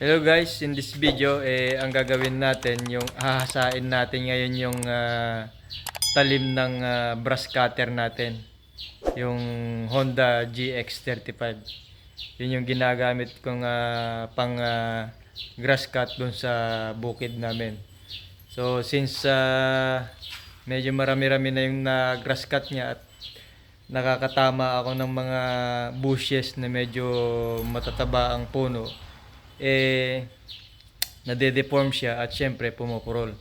Hello guys, in this video eh ang gagawin natin yung hahasain natin ngayon yung ah, talim ng ah, brush cutter natin. Yung Honda GX35. Yun yung ginagamit kong ah, pang ah, grass cut dun sa bukid namin. So since ah, medyo marami-rami na yung na grass cut niya at nakakatama ako ng mga bushes na medyo matataba ang puno, eh, nade-deform siya at syempre pumupurol.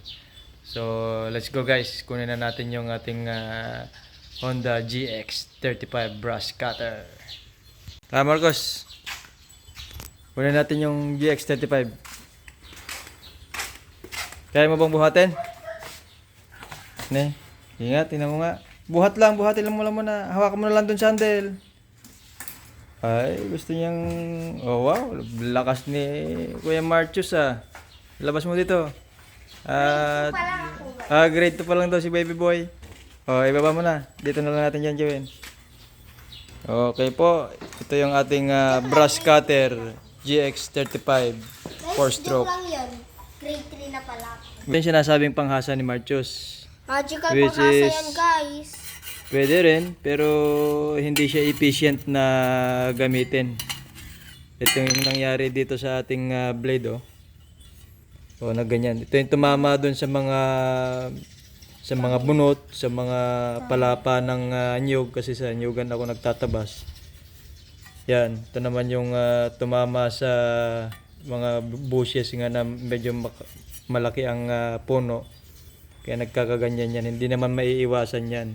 So, let's go guys. Kunin na natin yung ating ah, Honda GX35 brush cutter. Ah, Marcos. Kunin natin yung GX35. Kaya mo bang buhatin? Ne, ingat, tingnan mo nga. Buhat lang, buhatin lang mo lang muna. Hawakan mo na lang dun sa handle. Ay, gusto niyang... Oh, wow. Lakas ni Kuya Marchus, ah. Labas mo dito. At... Ah, grade 2 pa lang daw si baby boy. Oh, ibaba mo na. Dito na lang natin yan gawin. Okay po. Ito yung ating ah, brush cutter GX35 4 stroke. lang yun. Grade 3 na pala. Ito yung sinasabing panghasa ni Marchus. Magical Which panghasa is- yan, guys. Pwede rin, pero hindi siya efficient na gamitin. Ito yung nangyari dito sa ating ah, blade, oh. O, na ganyan. Ito yung tumama dun sa mga sa mga bunot, sa mga palapa ng ah, nyug kasi sa nyugan ako nagtatabas. Yan, ito naman yung ah, tumama sa mga bushes nga na medyo malaki ang ah, puno. Kaya nagkakaganyan yan. Hindi naman maiiwasan yan.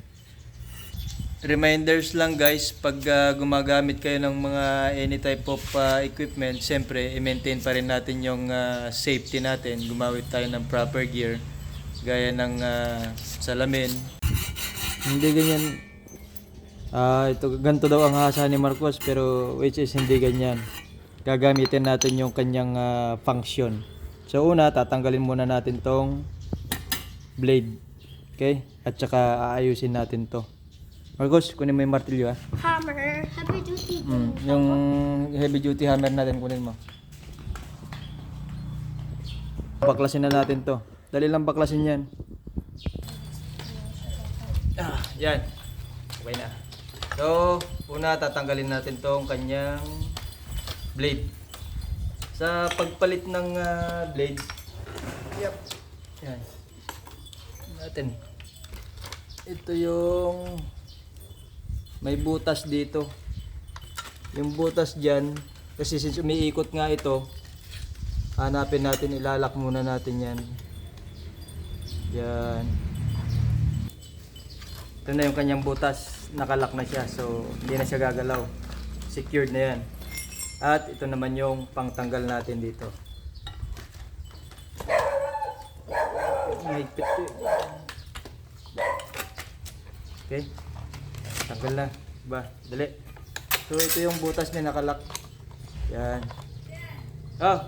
Reminders lang guys, pag ah, gumagamit kayo ng mga any type of ah, equipment, siyempre i-maintain pa rin natin yung ah, safety natin. Gumamit tayo ng proper gear, gaya ng ah, salamin. Hindi ganyan. Ah, ito ganito daw ang hasa ni Marcos pero which is hindi ganyan. Gagamitin natin yung kanyang ah, function. So una, tatanggalin muna natin tong blade. Okay? At saka aayusin natin to. Marcos, kunin mo yung martilyo ah. Hammer. Happy duty. Mm, yung heavy duty hammer natin kunin mo. Baklasin na natin to. Dali lang baklasin yan. Ah, yan. Okay na. So, una tatanggalin natin tong kanyang blade. Sa pagpalit ng ah, blade, yep. Yan. Natin. Ito yung may butas dito. Yung butas dyan, kasi since umiikot nga ito, hanapin natin, ilalak muna natin yan. Yan. Ito na yung kanyang butas, nakalak na siya, so hindi na siya gagalaw. Secured na yan. At ito naman yung pangtanggal natin dito. Eh. Okay. Tanggal na. Ba, dali. So ito yung butas niya nakalak. Yan. Oh.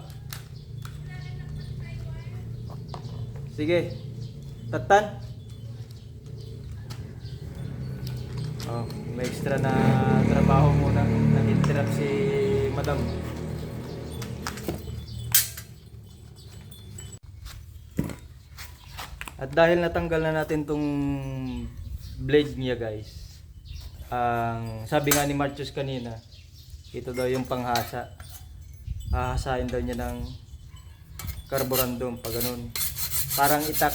Sige. Tatan. Oh, may extra na trabaho muna. Nag-interrupt si Madam. At dahil natanggal na natin tong blade niya guys, ang sabi nga ni Marcus kanina, ito daw yung panghasa. Hahasain daw niya ng carborundum pag ganun. Parang itak.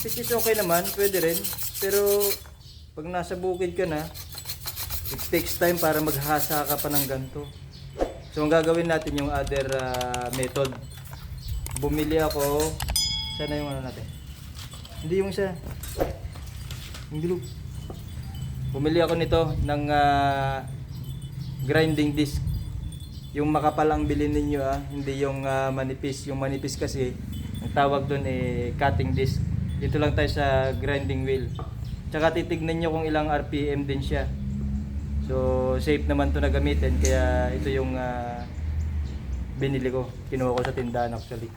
Which is okay naman, pwede rin. Pero pag nasa bukid ka na, it takes time para maghasa ka pa ng ganito. So ang gagawin natin yung other ah, method. Bumili ako, sana yung ano natin. Hindi yung isa. Yung dilog. Bumili ako nito ng ah, grinding disc. Yung makapal ang bilhin ninyo ah, hindi yung ah, manipis. Yung manipis kasi, ang tawag doon eh cutting disc. Dito lang tayo sa grinding wheel. Tsaka titignan nyo kung ilang RPM din siya. So, safe naman to na gamitin. Kaya ito yung ah, binili ko. Kinuha ko sa tindahan actually.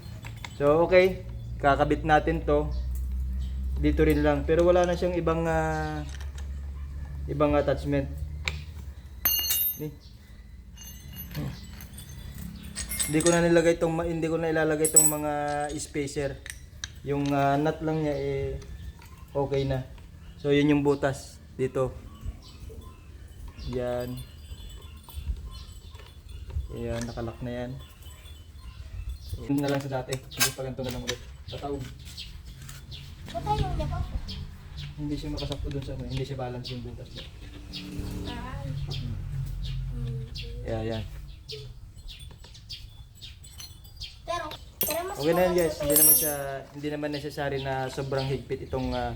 So, okay. Kakabit natin to dito rin lang pero wala na siyang ibang ah, ibang attachment ni Hindi ko na nilagay tong hindi ko na ilalagay tong mga spacer. Yung ah, nut lang niya eh okay na. So yun yung butas dito. Yan. Yan, nakalak na yan. So, yun na lang sa dati. Hindi pa ganito na lang ulit. Tataog. Ba't ayaw niya pa? Hindi siya makasakto dun sa ano. Hindi siya balance yung butas niya. Ay. Yeah, yan. Pero, pero mas Okay na yan guys. Hindi naman siya hindi naman necessary na sobrang higpit itong ah,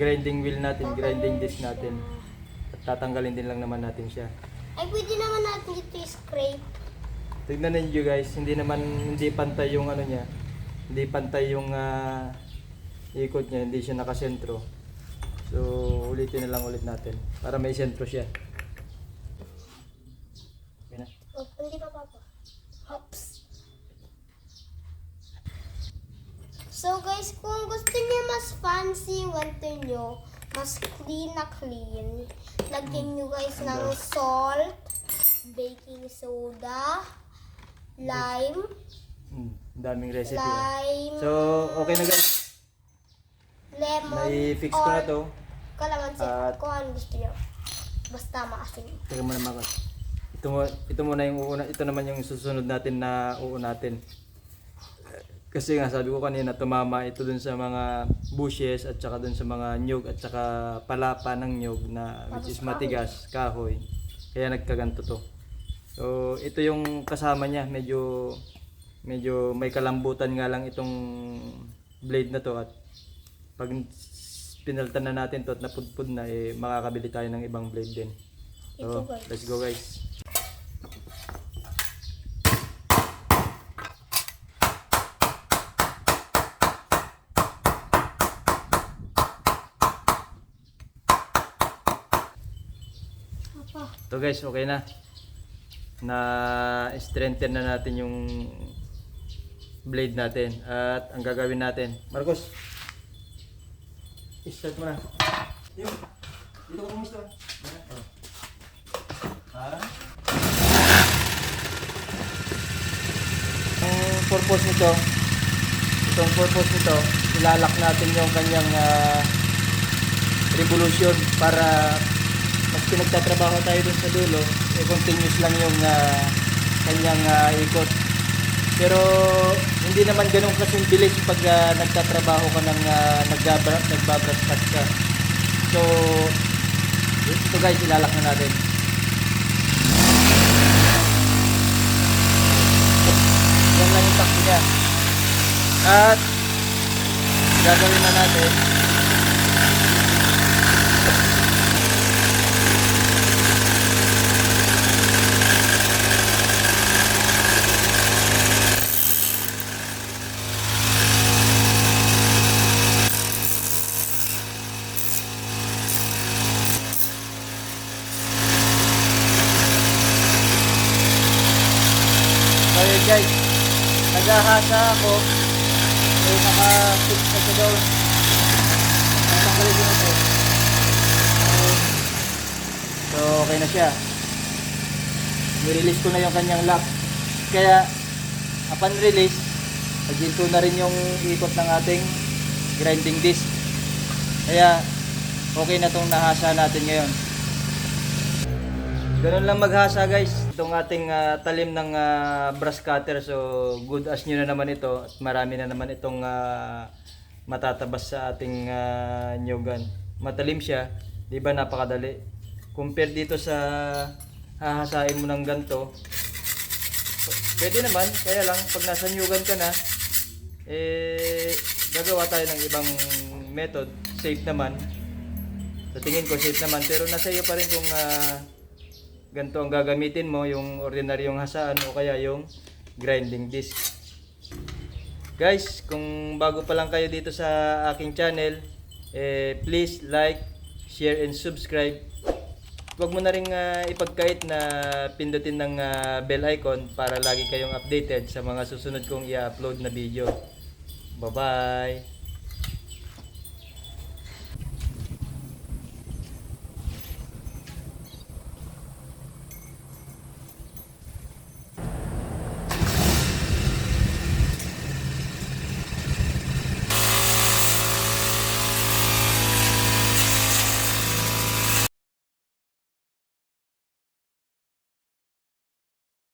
grinding wheel natin, grinding disc natin. At tatanggalin din lang naman natin siya. Ay, pwede naman natin ito i-scrape. Tignan ninyo guys, hindi naman hindi pantay yung ano niya. Hindi pantay yung ah, ikot niya, hindi siya nakasentro. So, ulitin na lang ulit natin para may sentro siya. Okay na. Oh, hindi pa papa. Hops. So guys, kung gusto niyo mas fancy ganito nyo, mas clean na clean, lagyan nyo guys ng salt, baking soda, lime, Hmm, daming recipe. ah. lime, So, okay na guys. Nai-fix ko na to. Kalamansi, At- kung ano gusto nyo. Basta maasim. Teka mo naman Ito mo ito muna yung uuna, ito naman yung susunod natin na uunatin. Kasi nga sabi ko kanina tumama ito dun sa mga bushes at saka dun sa mga nyug at saka palapa ng nyug na which is matigas, kahoy. Kaya nagkaganto to. So ito yung kasama niya, medyo medyo may kalambutan nga lang itong blade na to at pag pinaltan na natin to at napudpud na eh makakabili tayo ng ibang blade din. So, let's go guys. So guys, okay na. Na strengthen na natin yung blade natin. At ang gagawin natin, Marcos. Start mo na. Yung, dito ka kumusta? Oh. Ang purpose nito, itong purpose nito, ilalak natin yung kanyang ah, revolution para mas pinagtatrabaho tayo dun sa dulo, eh, continuous lang yung ah, kanyang ah, ikot. Pero hindi naman ganun kasing bilis pag ah, nagtatrabaho ka ng uh, nagbabras cut ka. So, ito guys, ilalak na natin. Yan lang yung takbo niya. At gagawin na natin So yun guys, naghahasa ako. So naka-fix na siya doon. Natanggalin ko na ito. So okay na siya. Nirelease ko na yung kanyang lock. Kaya upon release, naghinto na rin yung ikot ng ating grinding disc. Kaya okay na tong nahasa natin ngayon. Ganun lang maghasa guys. Itong ating ah, talim ng ah, brush cutter. So good as nyo na naman ito. At marami na naman itong ah, matatabas sa ating uh, nyugan. Matalim siya. Di ba napakadali. Compare dito sa hahasain mo ng ganto. Pwede naman. Kaya lang pag nasa nyugan ka na, eh gagawa tayo ng ibang method. Safe naman. Sa tingin ko safe naman. Pero nasa iyo pa rin kung ah, ganito ang gagamitin mo, yung ordinaryong hasaan o kaya yung grinding disc. Guys, kung bago pa lang kayo dito sa aking channel, eh, please like, share, and subscribe. Huwag mo na rin ah, ipagkait na pindutin ng ah, bell icon para lagi kayong updated sa mga susunod kong i-upload na video. Bye-bye!